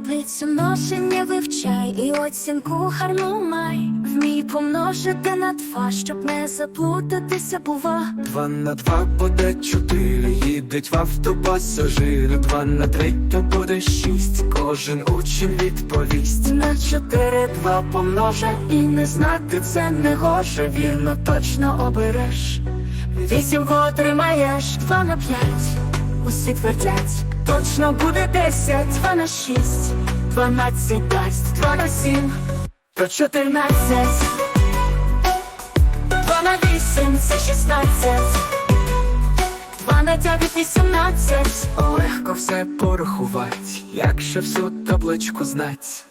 таблицю множення вивчай і оцінку гарну май. Вмій помножити на два, щоб не заплутатися, бува. Два на два буде чотири, їдуть в автопасажири Два на три то буде шість, кожен учень відповість На чотири два помножа і не знати це не гоже, вірно точно обереш. Вісімку отримаєш, два на п'ять, усі твердять, точно буде десять, два на шість, дванадцять дасть, два на сім, то чотирнадцять, два на вісім, це шістнадцять, два на дев'ять, вісімнадцять. Легко все порахувати, якщо всю табличку знать